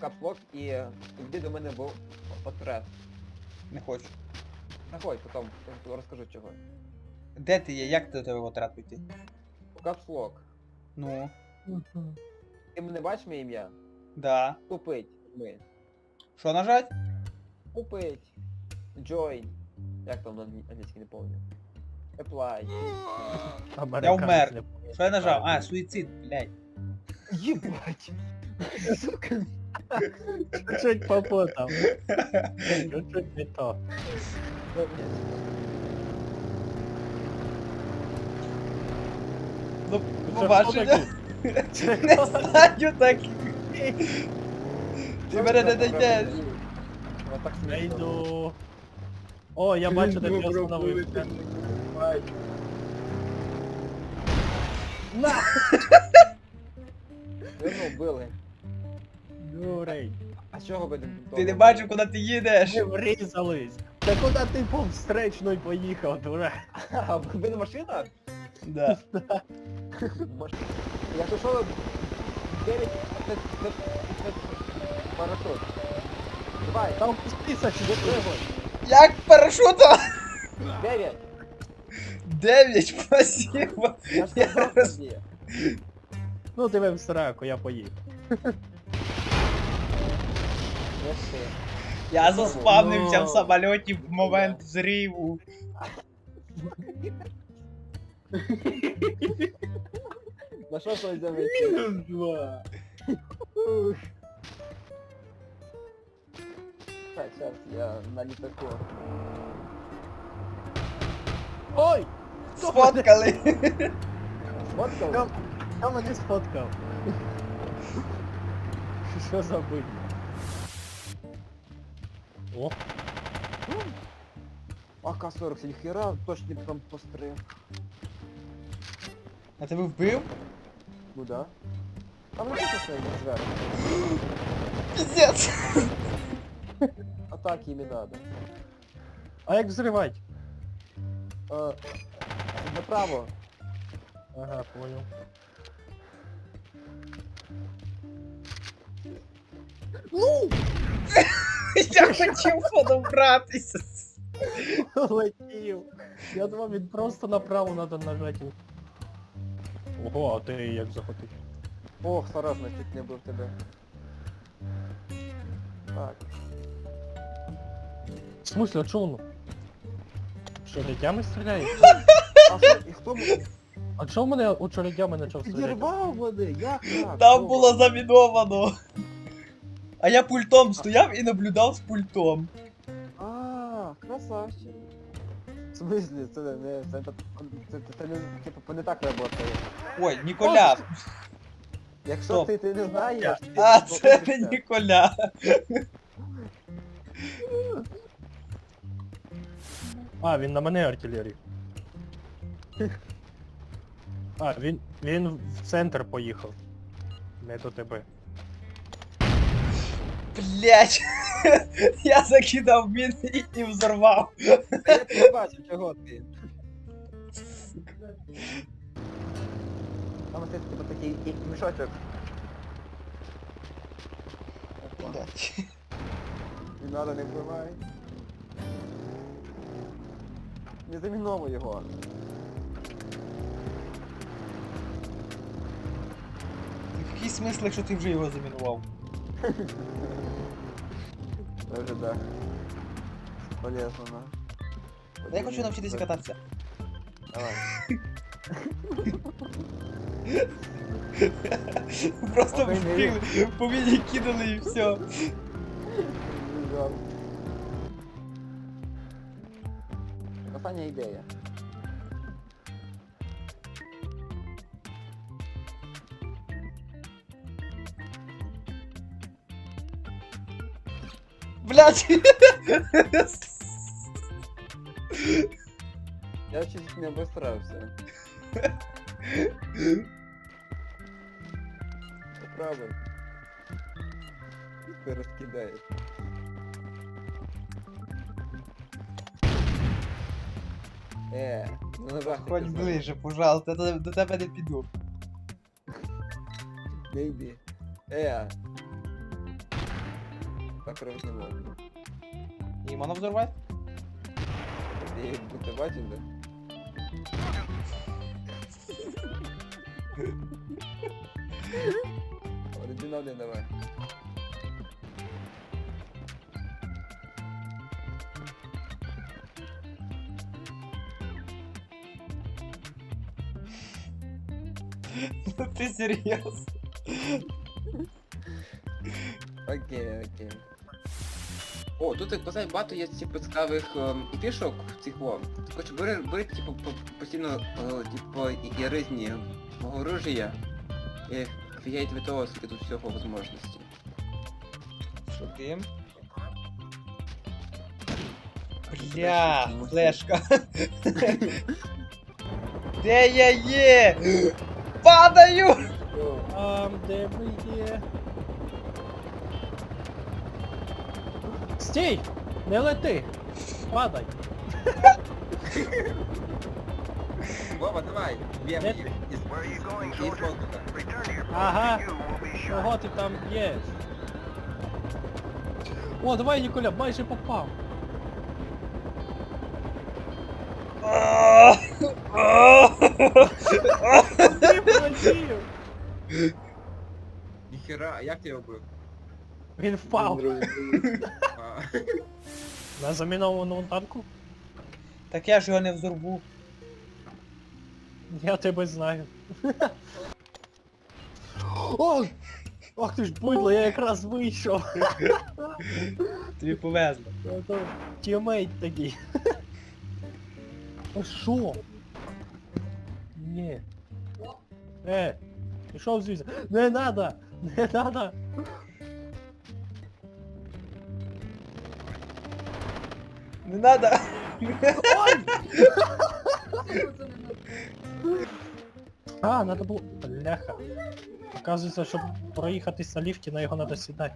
капслок і йди до мене в отряд. Не хочу. Заходь, потім розкажу чого. Де ти є? Як ти до тебе в отряд піти? Капслок. Ну, Ти мене бачиш моє ім'я? да. Купить. Ми. Що нажать? Купить. Join. Як там на англійській не пам'ятаю. Apply. Я вмер. Що я нажав? А, суїцид, блядь. Єбать. Сука. Чуть попутав. Чуть не то. Ну, Це побачення. хто Не знаю так. Ти мене не знайдеш. Вот так Я смішно. йду. О, я бачу, де ти остановився. Ви Дурей. А чого ви Ти не бачив, куди ти їдеш. Ми врізались. Та куди ти по встречної поїхав, дуре? А, ви не машина? Да. Я 9 це, це, це, парашут. Давай, Там список випригуй. Як парашутом? 9. Дев'ять, спасибо. Я Я сказав роз- тобі. Ну тебе в сраку, я поїхав. Ти. Я заспавнився в самольоті в момент зриву. На що щось замити? Два. Так, зараз я на літаку. Ой! Сфоткали. Сфоткав? Я, мене сфоткав. Що за будь? О, АК-47, хера точно там постриг. А тебе вбив? Ну да. Там не тільки що йде зверху. Піздець. Атаки їм і надо. а як взривати? Е, Направо. Ага, понял. Я хотів подобратися. Летів. Я думав, він просто направо надо нажати. Ого, а ти як захотів? Ох, осторожно, чуть не бив тебе. Так. В смысле, а чого воно? Що, очередями стріляє? А що, і хто А чого мене очередями почав стріляти? підірвав мене? Як так? Там було заміновано. А я пультом стояв і наблюдав з пультом. А, красавчик. В смысле, це не, це, це, це, це не, типу, не так працює. Ой, Ніколя. Якщо Стоп. ти, ти не знаєш, ти А, це не знаєшся. Ніколя. А, він на мене артилерію. А, він, він в центр поїхав. Не до тебе. Блять. Я закидав міни і взорвав. Я тебе бачу, чого ти. Там це типу такий мішочок. Блять. Не надо, не вбивай. Не заміновуй його. Який смисл, якщо ти вже його замінував? Вже да. Полезно, да. Да Я хочу навчитися кататися. Давай. Просто Ой, не. вбігли, по мені кидали і все. Остання ідея. Блять! Я чуть не обосрался. Правый. Ты раскидаешь. Е, ну на Хоть ближе, пожалуйста, до тебе не піду. Бейбі. Е, э, вокруг него. И Имана взорвать? Где будто батин, да? Оригинальный давай. Ты серьезно? Окей, окей. О, тут як позай багато є типу цікавих ем, фішок в цих во. Хоч бери, бери типу по- постійно е, типу і, і різні оружия. І офігеть від того, скільки тут всього можливостей. Шукаємо. Бля, флешка. Де я є? Падаю! Там, де ви є. Стій! Не лети! Падай! Вова, давай, б'ємо Де їх ти? із, із, із. Ага! Ого, ти там є! О, давай, Ніколя, майже попав! Ти полетів! Ніхера, а як ти його бив? Він впав! На замінованому танку? Так я ж його не взорву. Я тебе знаю. О! Ах ти ж бидло, я якраз вийшов. Тобі повезло. Я то Тімейт такий. А що? Ні. Е, пішов звідси. Не надо! Не надо! Не надо. А, надо було... Бляха. Оказується, щоб проїхатись на ліфті, на його надо сідати.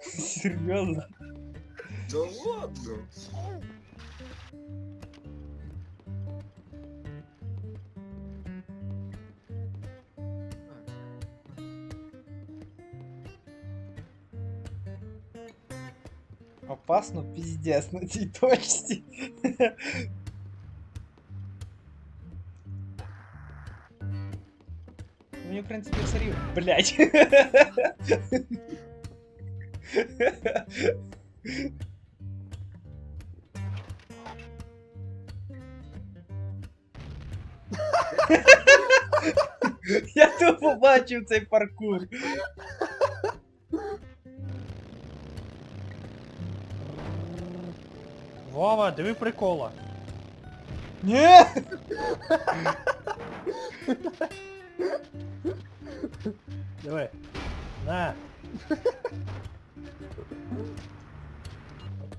Серйозно. Да ладно. Опасно пиздец на цій точці. Мені, в принципі, все рівно. Блять. Я тут побачив цей паркур. Вова, диви прикола. Ні! Диви. На.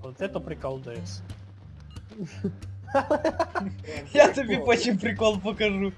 Оце то прикол ДС. Я тобі потім прикол покажу.